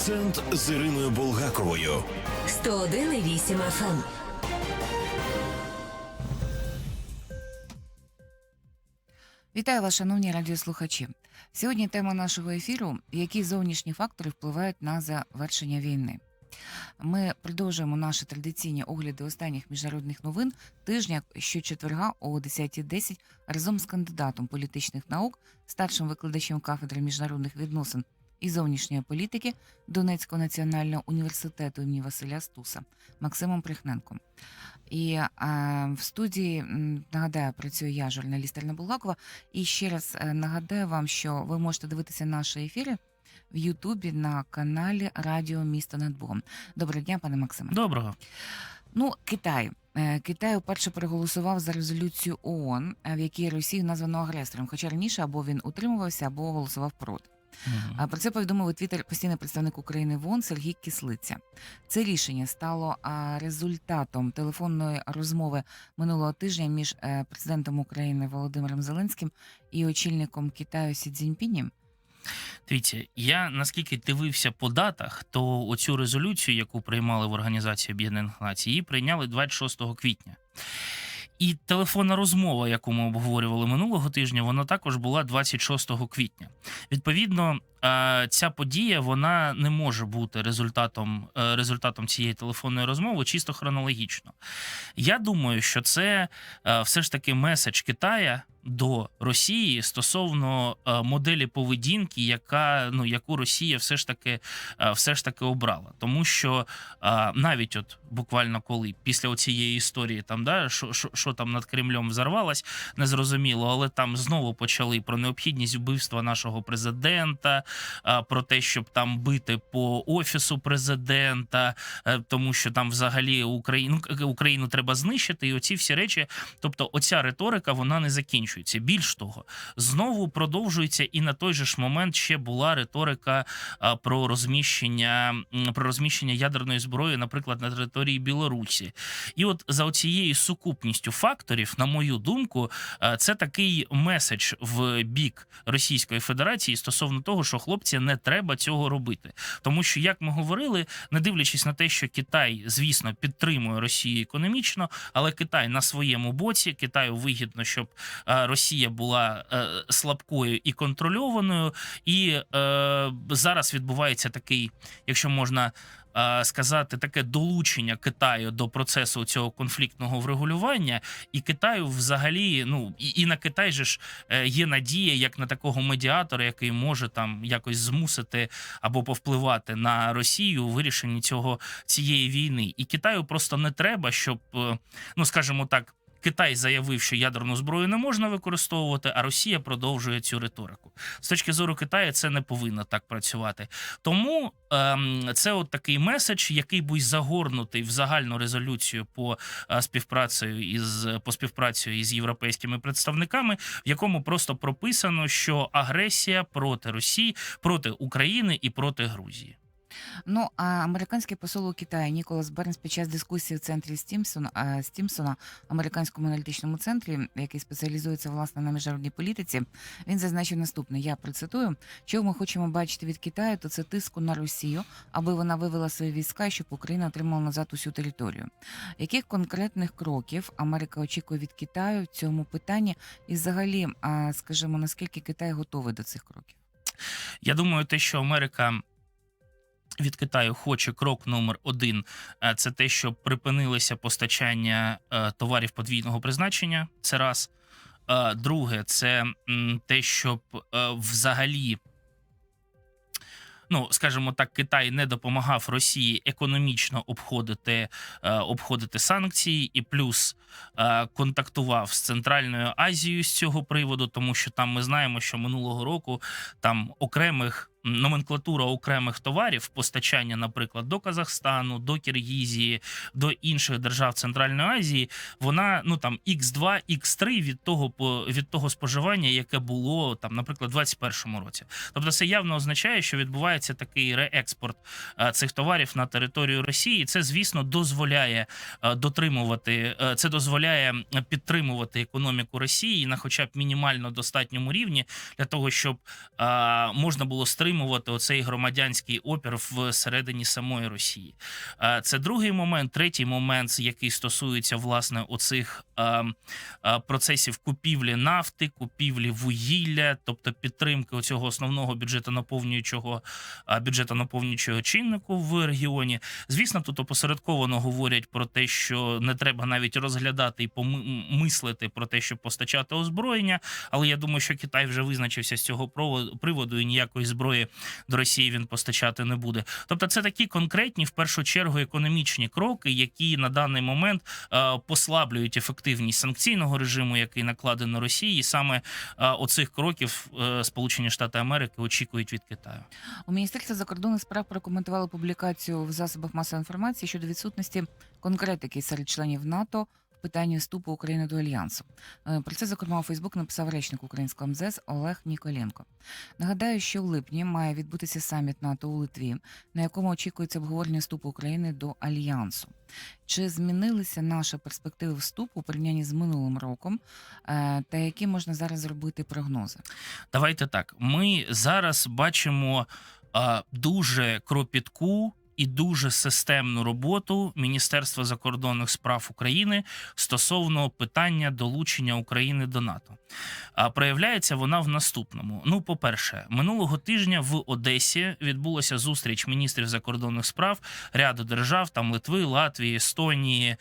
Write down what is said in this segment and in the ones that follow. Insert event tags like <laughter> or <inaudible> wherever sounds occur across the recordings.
Акцент з Іриною Булгаковою. 101,8 FM. Вітаю вас, шановні радіослухачі. Сьогодні тема нашого ефіру: які зовнішні фактори впливають на завершення війни. Ми продовжуємо наші традиційні огляди останніх міжнародних новин тижня щочетверга о 10.10 разом з кандидатом політичних наук, старшим викладачем кафедри міжнародних відносин і зовнішньої політики Донецького національного університету імені Василя Стуса Максимом Прихненком. І е, в студії нагадаю, працюю я, журналіст Ірина Булгакова. І ще раз е, нагадаю вам, що ви можете дивитися наші ефіри в Ютубі на каналі Радіо Місто над Богом. Доброго дня, пане Максиме. Доброго. Ну, Китай. Е, Китай вперше проголосував за резолюцію ООН, в якій Росію названо агресором. Хоча раніше або він утримувався, або голосував проти. А Про це повідомив у Твіттер постійний представник України в ООН Сергій Кислиця. Це рішення стало результатом телефонної розмови минулого тижня між е, президентом України Володимиром Зеленським і очільником Китаю Сі Цзіньпінем. Дивіться, я наскільки дивився по датах, то оцю резолюцію, яку приймали в Організації Об'єднаних Націй, її прийняли 26 квітня. І телефонна розмова, яку ми обговорювали минулого тижня, вона також була 26 квітня. Відповідно, ця подія вона не може бути результатом, е, результатом цієї телефонної розмови чисто хронологічно. Я думаю, що це е, все ж таки меседж Китая до Росії стосовно е, моделі поведінки, яка ну яку Росія все ж таки е, все ж таки обрала, тому що е, навіть от буквально коли після цієї історії там да що, що, що там над Кремлем взорвалось, незрозуміло, але там знову почали про необхідність вбивства нашого президента, е, про те, щоб там бити по офісу президента, е, тому що там взагалі Україну Україну треба знищити, і оці всі речі. Тобто, оця риторика вона не закінчується. Більш того, знову продовжується, і на той же ж момент ще була риторика про розміщення про розміщення ядерної зброї, наприклад, на території Білорусі. І от за оцією сукупністю факторів, на мою думку, це такий меседж в бік Російської Федерації стосовно того, що хлопці не треба цього робити, тому що як ми говорили, не дивлячись на те, що Китай, звісно, підтримує Росію економічно, але Китай на своєму боці Китаю вигідно, щоб е, Росія була е, слабкою і контрольованою. І е, зараз відбувається такий, якщо можна. Е, Сказати таке долучення Китаю до процесу цього конфліктного врегулювання, і Китаю взагалі, ну і, і на Китай же ж е, є надія, як на такого медіатора, який може там якось змусити або повпливати на Росію у вирішенні цього цієї війни. І Китаю просто не треба, щоб е, ну скажімо так. Китай заявив, що ядерну зброю не можна використовувати, а Росія продовжує цю риторику. З точки зору Китаю, це не повинно так працювати. Тому ем, це от такий меседж, який був загорнутий в загальну резолюцію по е, співпрацею із по співпрацю із європейськими представниками, в якому просто прописано, що агресія проти Росії, проти України і проти Грузії. Ну а американський посол у Китаї Ніколас Бернс під час дискусії в центрі Стімсона Стімсона, американському аналітичному центрі, який спеціалізується власне на міжнародній політиці, він зазначив наступне: я процитую: що ми хочемо бачити від Китаю, то це тиску на Росію, аби вона вивела свої війська, щоб Україна отримала назад усю територію. Яких конкретних кроків Америка очікує від Китаю в цьому питанні, і взагалі, скажімо, наскільки Китай готовий до цих кроків? Я думаю, те, що Америка. Від Китаю хоче крок номер один. е, Це те, щоб припинилися постачання е, товарів подвійного призначення. Це раз. Е, Друге, це те, щоб взагалі, ну скажімо так, Китай не допомагав Росії економічно обходити, обходити санкції, і плюс контактував з Центральною Азією з цього приводу, тому що там ми знаємо, що минулого року там окремих. Номенклатура окремих товарів, постачання, наприклад, до Казахстану, до Киргізії, до інших держав Центральної Азії, вона ну там X2, X3 від того по від того споживання, яке було там, наприклад, у 2021 році. Тобто, це явно означає, що відбувається такий реекспорт е, цих товарів на територію Росії. Це, звісно, дозволяє е, дотримувати, е, це дозволяє підтримувати економіку Росії на, хоча б мінімально достатньому рівні, для того, щоб можна було стримати стримувати оцей громадянський опір всередині самої Росії. Це другий момент. Третій момент, який стосується власне оцих процесів купівлі нафти, купівлі вугілля, тобто підтримки цього основного бюджету наповнюючого бюджету наповнюючого чиннику в регіоні. Звісно, тут опосередковано говорять про те, що не треба навіть розглядати і помислити про те, щоб постачати озброєння. Але я думаю, що Китай вже визначився з цього приводу, і ніякої зброї до Росії він постачати не буде. Тобто, це такі конкретні, в першу чергу, економічні кроки, які на даний момент е, послаблюють ефективність санкційного режиму, який накладений на Росії, і саме е, оцих кроків е, Сполучені Штати Америки очікують від Китаю. У Міністерстві закордонних справ прокоментували публікацію в засобах масової інформації щодо відсутності конкретики серед членів НАТО питанні вступу України до альянсу. Е, Про це зокрема у Фейсбук написав речник українського МЗС Олег Ніколенко. Нагадаю, що в липні має відбутися саміт НАТО у Литві, на якому очікується обговорення вступу України до альянсу. Чи змінилися наші перспективи вступу у порівнянні з минулим роком, Е, та які можна зараз зробити прогнози? Давайте так. Ми зараз бачимо дуже кропітку. І дуже системну роботу Міністерства закордонних справ України стосовно питання долучення України до НАТО. А проявляється вона в наступному: ну, по-перше, минулого тижня в Одесі відбулася зустріч міністрів закордонних справ ряду держав, там Литви, Латвії, Естонії,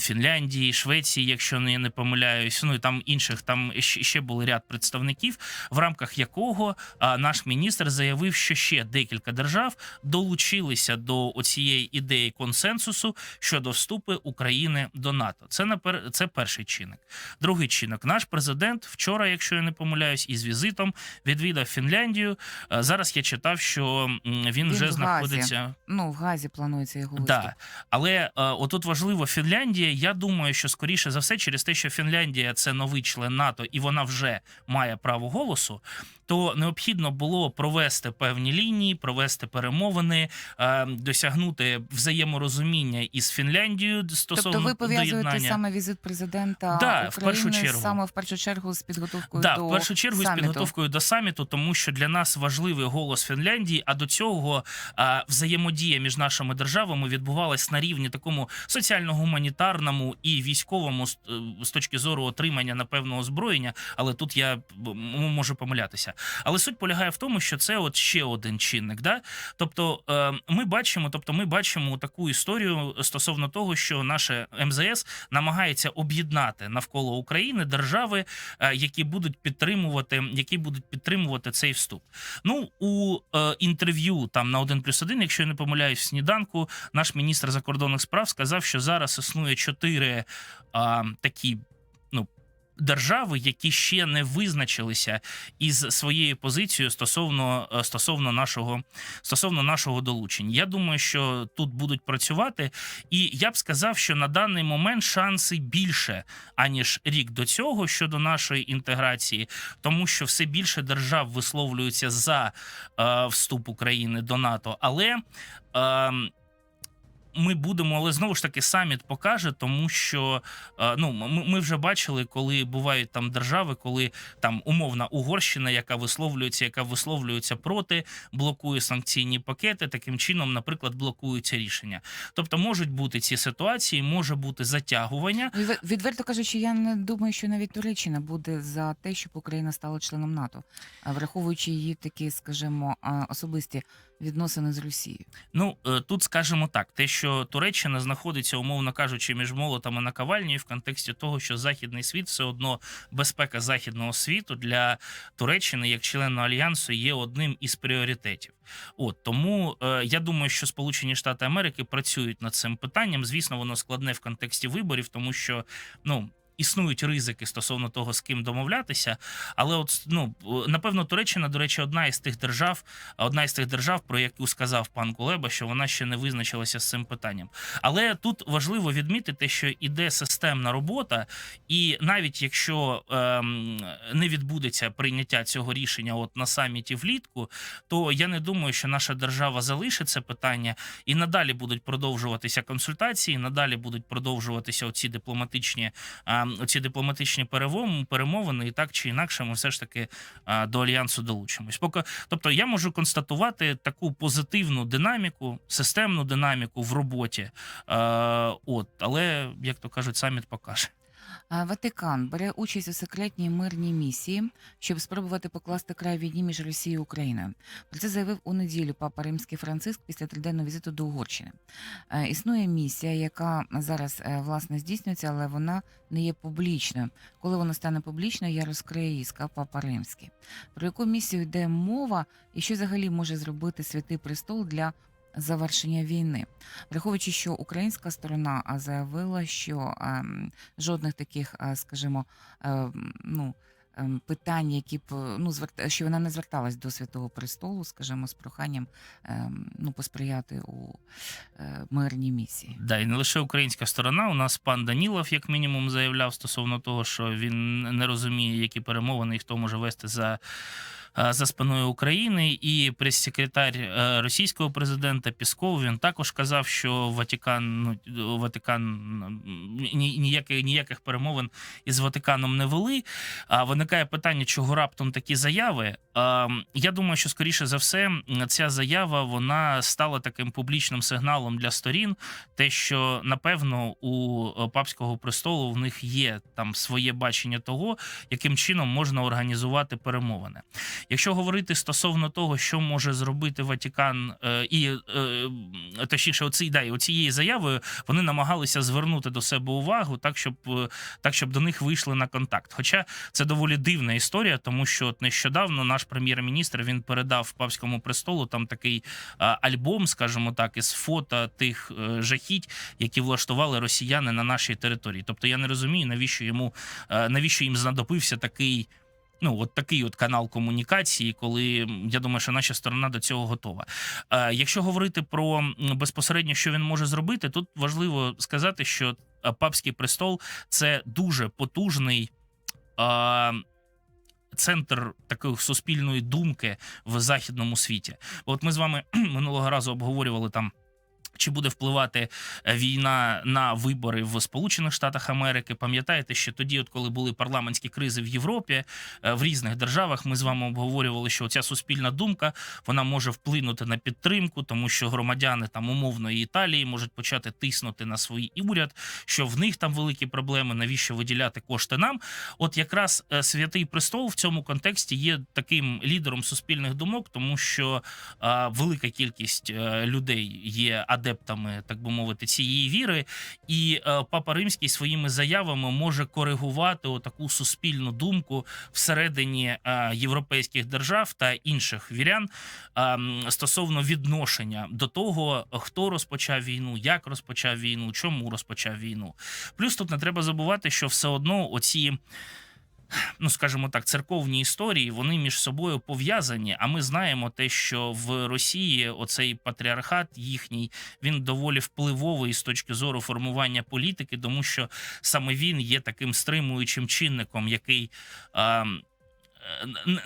Фінляндії, Швеції, якщо не, не помиляюсь. Ну і там інших там ще були ряд представників, в рамках якого наш міністр заявив, що ще декілька держав долучилися до оцієї ідеї консенсусу щодо вступу України до НАТО. Це напер... це перший чинник. Другий чинник. Наш президент вчора, якщо я не помиляюсь, із візитом відвідав Фінляндію. Е, Зараз я читав, що він, Він вже в Газі. знаходиться. Ну, в Газі планується його виступ. Да. Але е, отут важливо Фінляндія. Я думаю, що скоріше за все, через те, що Фінляндія це новий член НАТО і вона вже має право голосу. То необхідно було провести певні лінії, провести перемовини, е, досягнути взаєморозуміння із Фінляндією стосовно Тобто ви пов'язуєте доєднання. саме візит президента Да, в першу чергу. саме в першу чергу з підготовкою Да, до в першу чергу з підготовкою до саміту, тому що для нас важливий голос Фінляндії. А до цього а, взаємодія між нашими державами відбувалась на рівні такому соціально-гуманітарному і військовому з, е, з точки зору отримання напевного озброєння. Але тут я можу помилятися. Але суть полягає в тому, що це от ще один чинник. Да? Тобто, е, ми бачимо, тобто, ми бачимо таку історію стосовно того, що наше МЗС намагається об'єднати навколо України держави, е, які будуть підтримувати, які будуть підтримувати цей вступ. Ну у е, інтерв'ю там на 1 плюс 1, якщо я не помиляюсь, в сніданку, наш міністр закордонних справ сказав, що зараз існує чотири а, такі. Держави, які ще не визначилися із своєю позицією стосовно е, стосовно нашого стосовно нашого долучення. Я думаю, що тут будуть працювати, і я б сказав, що на даний момент шанси більше аніж рік до цього щодо нашої інтеграції, тому що все більше держав висловлюються за е, вступ України до НАТО, але. Е, ми будемо, але знову ж таки саміт покаже, тому що е, ну ми, ми вже бачили, коли бувають там держави, коли там умовна Угорщина, яка висловлюється, яка висловлюється проти, блокує санкційні пакети. Таким чином, наприклад, блокуються рішення. Тобто можуть бути ці ситуації, може бути затягування. Відвер- Відверто кажучи, я не думаю, що навіть Туреччина буде за те, щоб Україна стала членом НАТО, враховуючи її такі, скажімо, особисті відносини з Росією. Ну е, тут скажемо так: те, що Туреччина знаходиться, умовно кажучи, між молотами на кавальні, в контексті того, що західний світ все одно безпека західного світу для Туреччини як члена альянсу є одним із пріоритетів. От тому е, я думаю, що Сполучені Штати Америки працюють над цим питанням. Звісно, воно складне в контексті виборів, тому що ну. Існують ризики стосовно того, з ким домовлятися, але от ну напевно, Туреччина, до речі, одна із тих держав, одна із тих держав, про яку сказав пан Кулеба, що вона ще не визначилася з цим питанням. Але тут важливо відмітити, що іде системна робота, і навіть якщо ем, не відбудеться прийняття цього рішення, от на саміті влітку, то я не думаю, що наша держава залишить це питання, і надалі будуть продовжуватися консультації, надалі будуть продовжуватися оці дипломатичні оці дипломатичні перемовини, і так чи інакше, ми все ж таки до альянсу долучимось. Поки, тобто, я можу констатувати таку позитивну динаміку, системну динаміку в роботі. От, але як то кажуть, саміт покаже. А, Ватикан бере участь у секретній мирній місії, щоб спробувати покласти край війні між Росією і Україною. Про це заявив у неділю папа Римський Франциск після триденного візиту до Угорщини. Е, Існує місія, яка зараз е, власне здійснюється, але вона не є публічною. Коли вона стане публічною, я розкрию її, сказав папа Римський. Про яку місію йде мова, і що взагалі може зробити святий престол для завершення війни, враховуючи, що українська сторона заявила, що ем, жодних таких, а, скажімо, ем, ну. ем, Питань, які б ну що вона не зверталась до святого престолу, скажімо, з проханням ну посприяти у е, мирній місії. Да, і не лише українська сторона. У нас пан Данілов, як мінімум, заявляв стосовно того, що він не розуміє, які перемовини і хто може вести за. Е, За спиною України і прес-секретар е, російського президента Пісков він також казав, що Ватикан ну Ватикан ні- ніяких ніяких перемовин із Ватиканом не вели. А виникає питання, чого раптом такі заяви. Я думаю, що скоріше за все ця заява вона стала таким публічним сигналом для сторін, те, що напевно у е, папського престолу в них є там своє бачення того, яким чином можна організувати перемовини. Якщо говорити стосовно того, що може зробити Ватикан, е, і е, точніше, оці, да, і оцією заявою вони намагалися звернути до себе увагу, так щоб е, так, щоб до них вийшли на контакт. Хоча це доволі дивна історія, тому що от нещодавно наш прем'єр-міністр він передав папському престолу там такий альбом, скажімо так, із фото тих жахіть, які влаштували росіяни на нашій території. Тобто я не розумію, навіщо йому навіщо їм знадобився такий. Ну, от такий от канал комунікації, коли я думаю, що наша сторона до цього готова. Е, якщо говорити про безпосередньо, що він може зробити, тут важливо сказати, що е, папський престол це дуже потужний. Е, Центр такої суспільної думки в західному світі. От ми з вами <clears throat> минулого разу обговорювали там. Чи буде впливати е, війна на вибори в Сполучених Штатах Америки? Пам'ятаєте, що тоді, от коли були парламентські кризи в Європі, е, в різних державах, ми з вами обговорювали, що ця суспільна думка вона може вплинути на підтримку, тому що громадяни там умовної Італії можуть почати тиснути на свій уряд, що в них там великі проблеми. Навіщо виділяти кошти нам? От якраз е, святий престол в цьому контексті є таким лідером суспільних думок, тому що велика кількість людей є адептами, так би мовити, цієї віри, і е, папа римський своїми заявами може коригувати таку суспільну думку всередині е, європейських держав та інших вірян е, стосовно відношення до того, хто розпочав війну, як розпочав війну, чому розпочав війну. Плюс тут не треба забувати, що все одно оці. Ну, скажімо так, церковні історії вони між собою пов'язані. А ми знаємо те, що в Росії оцей патріархат їхній він доволі впливовий з точки зору формування політики, тому що саме він є таким стримуючим чинником, який. Н-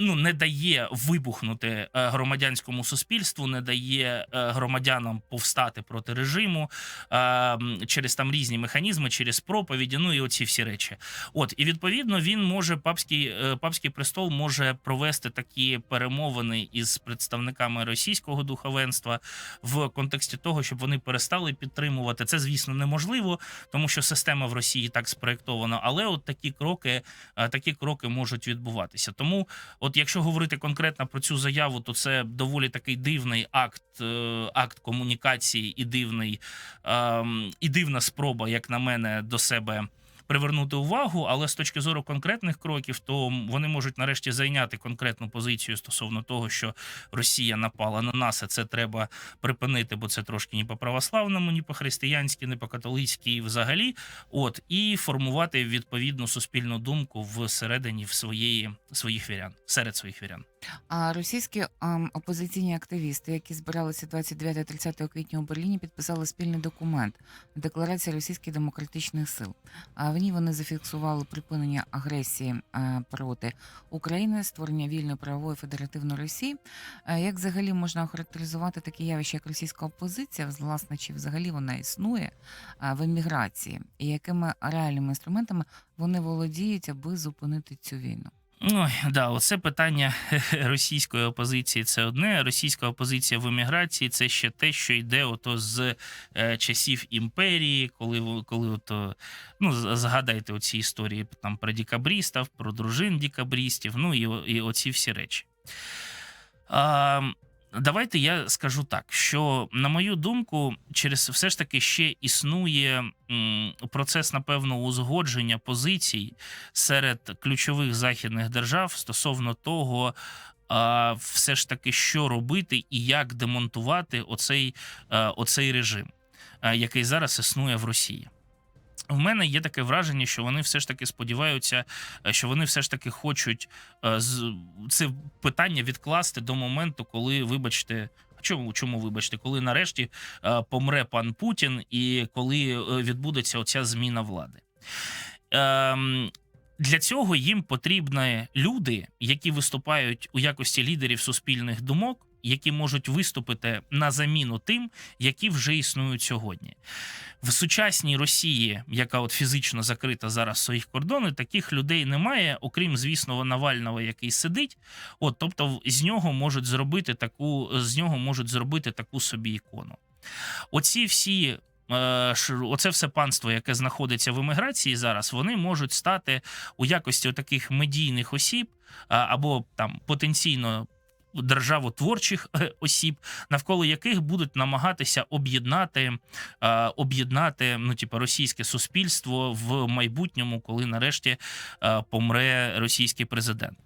Ну, не дає вибухнути е, громадянському суспільству, не дає е, громадянам повстати проти режиму е, через там різні механізми, через проповіді, ну і оці всі речі. От і відповідно він може папський е, папський престол може провести такі перемовини із представниками російського духовенства в контексті того, щоб вони перестали підтримувати. Це, звісно, неможливо, тому що система в Росії так спроєктована. Але от такі кроки, е, такі кроки можуть відбуватися. Тому, от якщо говорити конкретно про цю заяву, то це доволі такий дивний акт, е, акт комунікації і дивний ем, і дивна спроба, як на мене, до себе. Привернути увагу, але з точки зору конкретних кроків, то вони можуть нарешті зайняти конкретну позицію стосовно того, що Росія напала на нас, і це треба припинити, бо це трошки ні по православному, ні по християнськи, ні по католицьки, і взагалі. От і формувати відповідну суспільну думку всередині в своєї своїх вірян, серед своїх вірян. А російські ем, опозиційні активісти, які збиралися 29-30 квітня у Берліні, підписали спільний документ Декларація російських демократичних сил. А в ній вони зафіксували припинення агресії е, проти України, створення вільної правової федеративної Росії. Е, Як взагалі можна охарактеризувати таке явище, як російська опозиція, власне, чи взагалі вона існує е, в еміграції, і якими реальними інструментами вони володіють, аби зупинити цю війну? Ой, да, оце питання <laughs> російської опозиції. Це одне. Російська опозиція в еміграції це ще те, що йде ото з е, часів імперії, коли коли ото, ну згадайте оці історії там про дікабрістів, про дружин дікабрістів, ну і, і оці всі речі. А, давайте я скажу так, що на мою думку, через все ж таки ще існує процес, напевно, узгодження позицій серед ключових західних держав стосовно того, все ж таки, що робити і як демонтувати оцей, е, оцей режим, е, який зараз існує в Росії. В мене є таке враження, що вони все ж таки сподіваються, е, що вони все ж таки хочуть е, з- це питання відкласти до моменту, коли, вибачте, чому, чому вибачте, коли нарешті е, помре пан Путін і коли відбудеться оця зміна влади. Ем, для цього їм потрібні люди, які виступають у якості лідерів суспільних думок, які можуть виступити на заміну тим, які вже існують сьогодні. В сучасній Росії, яка от фізично закрита зараз своїх кордонах, таких людей немає, окрім звісно, Навального, який сидить. От, тобто, з нього можуть зробити таку, з нього можуть зробити таку собі ікону. Оці всі. е, Оце все панство, яке знаходиться в еміграції зараз, вони можуть стати у якості таких медійних осіб або там потенційно державотворчих е, осіб, навколо яких будуть намагатися об'єднати, е, об'єднати ну, типу, російське суспільство в майбутньому, коли нарешті е, помре російський президент.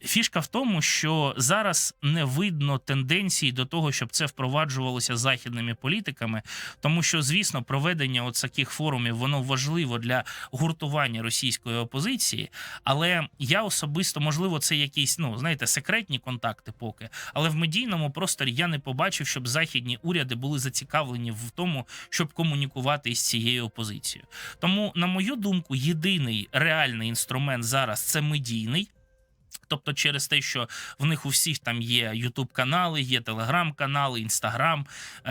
Фішка в тому, що зараз не видно тенденції до того, щоб це впроваджувалося західними політиками, тому що, звісно, проведення таких форумів воно важливо для гуртування російської опозиції. Але я особисто, можливо, це якісь, ну знаєте, секретні контакти, поки, але в медійному просторі я не побачив, щоб західні уряди були зацікавлені в тому, щоб комунікувати із цією опозицією. Тому, на мою думку, єдиний реальний інструмент зараз це медійний. Тобто, через те, що в них у всіх там є Ютуб канали, є телеграм-канали, Інстаграм,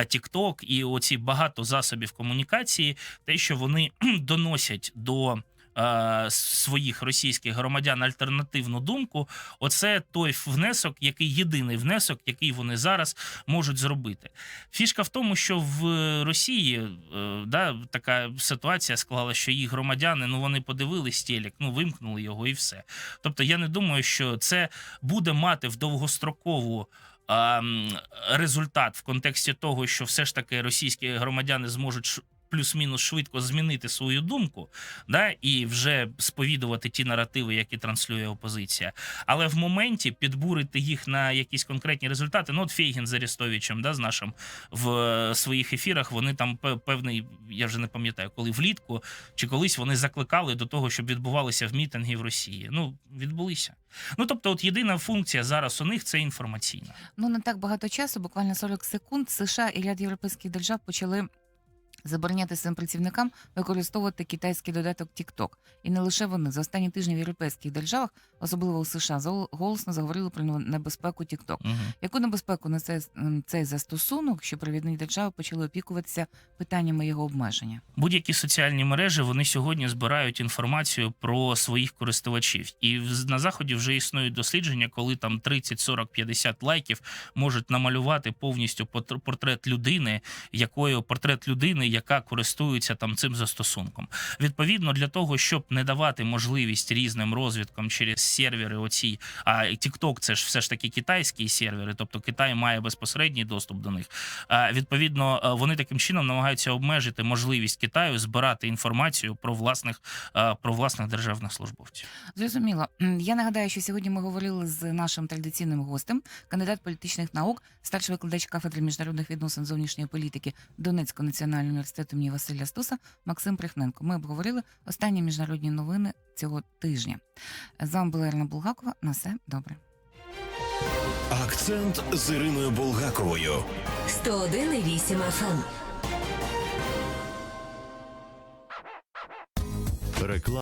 Тікток і оці багато засобів комунікації, те, що вони <clears throat> доносять до. Е, Своїх російських громадян альтернативну думку, оце той внесок, який єдиний внесок, який вони зараз можуть зробити. Фішка в тому, що в Росії е, да, така ситуація склала, що їх громадяни ну вони подивились телек, ну вимкнули його і все. Тобто, я не думаю, що це буде мати в довгострокову. Результат в контексті того, що все ж таки російські громадяни зможуть плюс-мінус швидко змінити свою думку, да, і вже сповідувати ті наративи, які транслює опозиція. Але в моменті підбурити їх на якісь конкретні результати. Ну, от Фейгін з Арестовичем, да, з нашим в е, своїх ефірах, вони там певний, я вже не пам'ятаю, коли влітку чи колись вони закликали до того, щоб відбувалися в мітинги в Росії. Ну, відбулися. Ну тобто, от єдина функція зараз у них це інформаційна. Ну не так багато часу, буквально 40 секунд. США і ряд європейських держав почали. Забороняти своїм працівникам використовувати китайський додаток TikTok. І не лише вони за останні тижні в європейських державах, особливо у США, голосно заговорили про небезпеку TikTok. Угу. Яку небезпеку несе м, цей застосунок, що провідні держави почали опікуватися питаннями його обмеження? Будь-які соціальні мережі вони сьогодні збирають інформацію про своїх користувачів, і на заході вже існують дослідження, коли там 30, 40, 50 лайків можуть намалювати повністю портрет людини, якою портрет людини, яка користується там цим застосунком. Відповідно, для того, щоб не давати можливість різним розвідкам через сервери, оці а TikTok це ж все ж таки китайські сервери, тобто Китай має безпосередній доступ до них. Відповідно, е, вони таким чином намагаються обмежити можливість Китаю збирати інформацію про власних е, про власних державних службовців. Зрозуміло. Я нагадаю, що сьогодні ми говорили з нашим традиційним гостем, кандидат політичних наук, старший викладач кафедри міжнародних відносин зовнішньої політики Донецького національного університету імені Василя Стуса Максим Прихненко. Ми обговорили останні міжнародні новини цього тижня. З вами була Ірина Булгакова. На все добре. Акцент з Іриною Булгаковою. 101,8 FM. Реклама.